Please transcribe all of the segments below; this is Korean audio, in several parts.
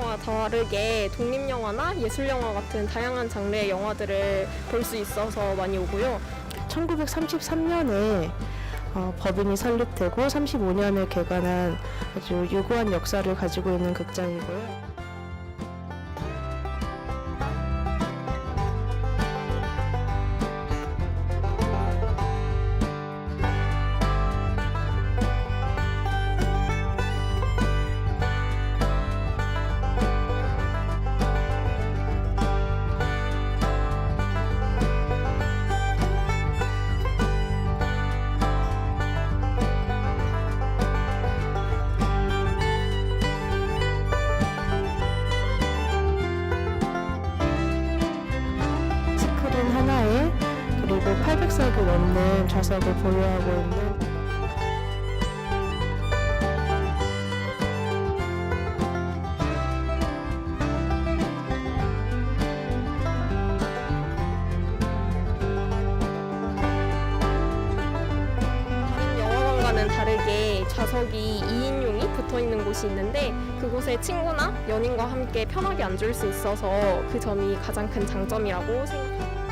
영화와 다르게 독립영화나 예술영화 같은 다양한 장르의 영화들을 볼 수 있어서 많이 오고요. 1933년에 어, 법인이 설립되고 35년에 개관한 아주 유구한 역사를 가지고 있는 극장이고요. 800석이 넘는 좌석을 보유하고 있는 다르게 좌석이 2인용이 붙어 있는 곳이 있는데 그곳에 친구나 연인과 함께 편하게 앉을 수 있어서 그 점이 가장 큰 장점이라고 생각합니다.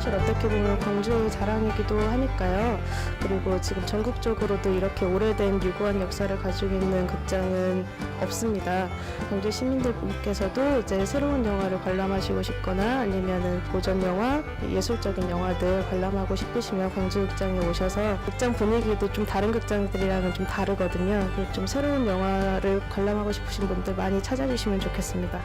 사실 어떻게 보면 광주의 자랑이기도 하니까요. 그리고 지금 전국적으로도 이렇게 오래된 유구한 역사를 가지고 있는 극장은 없습니다. 광주 시민들께서도 이제 새로운 영화를 관람하시고 싶거나 아니면은 고전 영화, 예술적인 영화들 관람하고 싶으시면 광주 극장에 오셔서 극장 분위기도 좀 다른 극장들이랑은 좀 다르거든요. 좀 새로운 영화를 관람하고 싶으신 분들 많이 찾아주시면 좋겠습니다.